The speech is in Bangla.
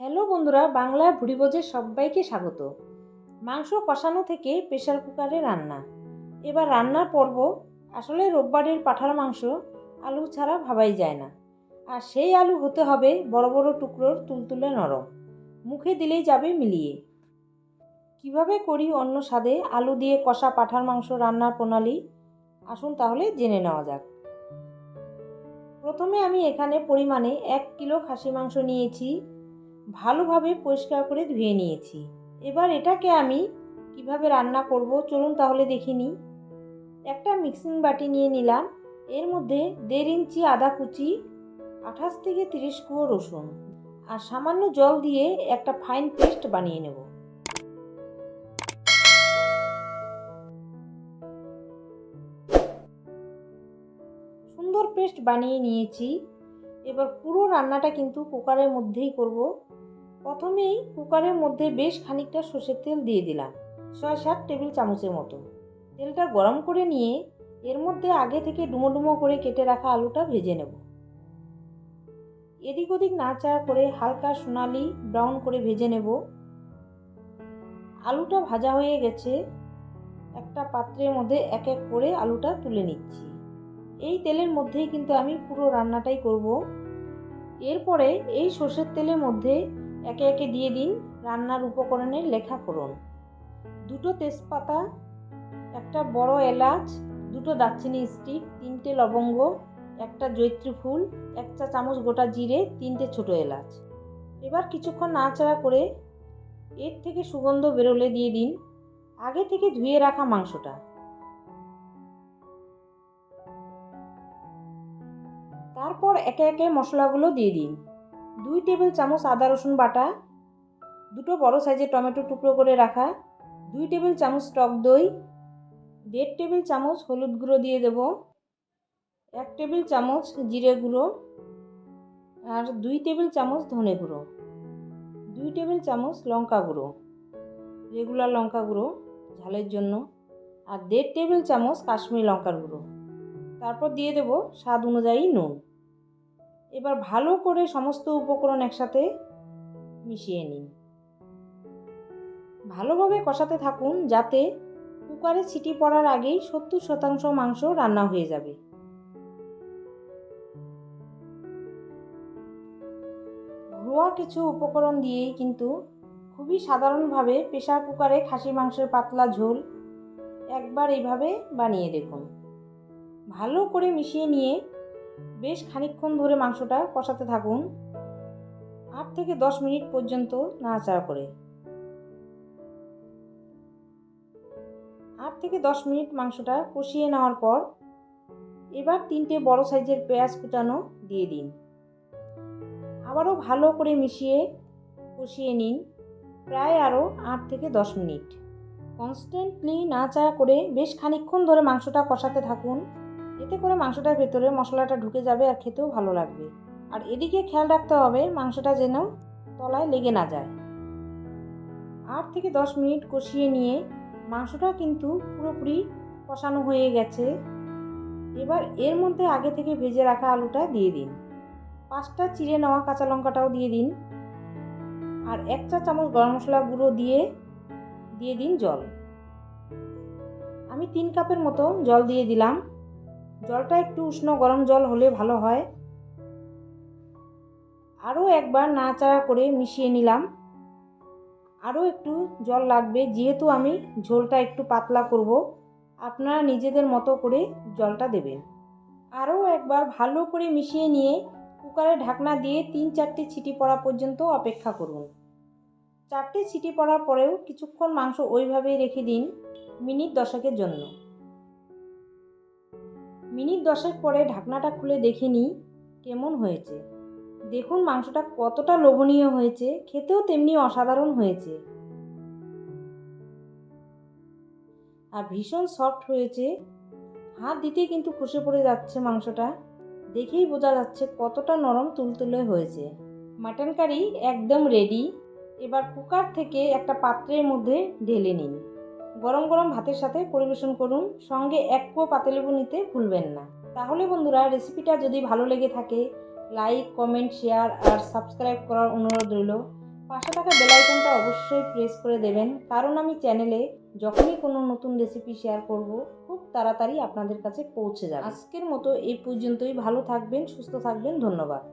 হ্যালো বন্ধুরা বাংলা ভুড়িভোজে সবাইকে স্বাগত। মাংস কষানো থেকে প্রেশার কুকারে রান্না। এবার রান্নার পর্ব, আসলে রোববারের পাঠার মাংস, আলু ছাড়া ভাবাই যায় না। আর সেই আলু হতে হবে বড় বড় টুকরোর তুলতুলে নরম। মুখে দিলেই যাবে মিলিয়ে। কীভাবে করি অন্য স্বাদে আলু দিয়ে কষা পাঠার মাংস রান্নার প্রণালী? আসুন তাহলে জেনে নেওয়া যাক। প্রথমে আমি এখানে পরিমাণে এক কিলো খাসি মাংস নিয়েছি। ভালোভাবে পরিষ্কার করে ধুয়ে নিয়েছি। এবার এটাকে আমি কীভাবে রান্না করব চলুন তাহলে দেখে নিই। একটা মিক্সিং বাটি নিয়ে নিলাম। এর মধ্যে দেড় ইঞ্চি আদা কুচি, আঠাশ থেকে তিরিশ কুয়ো রসুন আর সামান্য জল দিয়ে একটা ফাইন পেস্ট বানিয়ে নেব। সুন্দর পেস্ট বানিয়ে নিয়েছি। এবার পুরো রান্নাটা কিন্তু কুকারের মধ্যেই করব। প্রথমেই কুকারের মধ্যে বেশ খানিকটা সর্ষের তেল দিয়ে দিলাম ছয় সাত টেবিল চামচের মতো। তেলটা গরম করে নিয়ে এর মধ্যে আগে থেকে ডুমো ডুমো করে কেটে রাখা আলুটা ভেজে নেব। এদিক ওদিক নাড়াচাড়া করে হালকা সোনালি ব্রাউন করে ভেজে নেব। আলুটা ভাজা হয়ে গেছে, একটা পাত্রের মধ্যে এক এক করে আলুটা তুলে নিচ্ছি। এই তেলের মধ্যেই কিন্তু আমি পুরো রান্নাটাই করব। এরপরে এই সর্ষের তেলের মধ্যে একে একে দিয়ে দিন রান্নার উপকরণের লেখা করুন দুটো তেজপাতা, একটা বড় এলাচ, দুটো দারচিনি স্টিক তিনটে লবঙ্গ, একটা জৈত্রী ফুল, এক চা চামচ গোটা জিরে, তিনটে ছোট এলাচ। এবার কিছুক্ষণ নাড়াচাড়া করে এর থেকে সুগন্ধ বেরোলে দিয়ে দিন। আগে থেকে ধুয়ে রাখা মাংসটা। তারপর একে একে মশলাগুলো দিয়ে দিন। দুই টেবিল চামচ আদা রসুন বাটা, দুটো বড় সাইজের টমেটো টুকরো করে রাখা, দুই টেবিল চামচ টক দই, দেড় টেবিল চামচ হলুদ গুঁড়ো দিয়ে দেব, এক টেবিল চামচ জিরে গুঁড়ো আর দুই টেবিল চামচ ধনে গুঁড়ো, দুই টেবিল চামচ লঙ্কা গুঁড়ো রেগুলার লঙ্কা গুঁড়ো ঝালের জন্য আর দেড় টেবিল চামচ কাশ্মীরি লঙ্কার গুঁড়ো। তারপর দিয়ে দেব স্বাদ অনুযায়ী নুন। এবার ভালো করে সমস্ত উপকরণ একসাথে মিশিয়ে নিন। ভালোভাবে কষাতে থাকুন যাতে কুকারে ছিটি পড়ার আগেই সত্তর শতাংশ মাংস রান্না হয়ে যাবে। ঘরোয়া কিছু উপকরণ দিয়েই কিন্তু খুবই সাধারণভাবে প্রেশার কুকারে খাসি মাংসের পাতলা ঝোল একবার এইভাবে বানিয়ে দেখুন। ভালো করে মিশিয়ে নিয়ে বেশ খানিকক্ষণ ধরে মাংসটা কষাতে থাকুন। আট থেকে দশ মিনিট পর্যন্ত নাড়াচাড়া করে। আট থেকে দশ মিনিট মাংসটা কষিয়ে নেওয়ার পর এবার তিনটে বড় সাইজের পেঁয়াজ কুচানো দিয়ে দিন। আবারও ভালো করে মিশিয়ে কষিয়ে নিন প্রায় আরও আট থেকে দশ মিনিট। কনস্ট্যান্টলি নাড়াচাড়া করে বেশ খানিকক্ষণ ধরে মাংসটা কষাতে থাকুন। এতে করে মাংসটার ভেতরে মশলাটা ঢুকে যাবে আর খেতেও ভালো লাগবে। আর এদিকে খেয়াল রাখতে হবে, মাংসটা যেন তলায় লেগে না যায়। আট থেকে দশ মিনিট কষিয়ে নিয়ে মাংসটা কিন্তু পুরোপুরি কষানো হয়ে গেছে। এবার এর মধ্যে আগে থেকে ভেজে রাখা আলুটা দিয়ে দিন। পাঁচটা চিড়ে নেওয়া কাঁচা লঙ্কাটাও দিয়ে দিন। আর এক চা চামচ গরম মশলা গুঁড়ো দিয়ে দিয়ে দিন জল। আমি তিন কাপের মতো জল দিয়ে দিলাম। জলটা একটু উষ্ণ গরম জল হলে ভালো হয়। আরও একবার নাড়াচাড়া করে মিশিয়ে নিলাম। আরও একটু জল লাগবে, যেহেতু আমি ঝোলটা একটু পাতলা করব। আপনারা নিজেদের মতো করে জলটা দেবেন। আরও একবার ভালো করে মিশিয়ে নিয়ে কুকারে ঢাকনা দিয়ে তিন চারটে ছিটি পড়া পর্যন্ত অপেক্ষা করুন। চারটে ছিটি পড়ার পরেও কিছুক্ষণ মাংস ওইভাবেই রেখে দিন মিনিট দশকের জন্য। মিনিট দশেক পরে ঢাকনাটা খুলে দেখে নিই কেমন হয়েছে। দেখুন মাংসটা কতটা লোভনীয় হয়েছে, খেতেও তেমনি অসাধারণ হয়েছে। আর ভীষণ সফট হয়েছে। হাত দিতেই কিন্তু খসে পড়ে যাচ্ছে মাংসটা। দেখেই বোঝা যাচ্ছে কতটা নরম তুলতুলে হয়েছে। মাটন কারি একদম রেডি এবার কুকার থেকে একটা পাত্রের মধ্যে ঢেলে নিন। গরম গরম ভাতের সাথে পরিবেশন করুন। সঙ্গে এক কো পাতিলেবু নিতে ভুলবেন না। তাহলে বন্ধুরা রেসিপিটা যদি ভালো লেগে থাকে লাইক কমেন্ট শেয়ার আর সাবস্ক্রাইব করার অনুরোধ রইল। পাশে থাকা বেল আইকনটা অবশ্যই প্রেস করে দেবেন। কারণ আমি চ্যানেলে যখনই কোনো নতুন রেসিপি শেয়ার করব, খুব তাড়াতাড়ি আপনাদের কাছে পৌঁছে যাবে। আজকের মতো এই পর্যন্তই। ভালো থাকবেন, সুস্থ থাকবেন। ধন্যবাদ।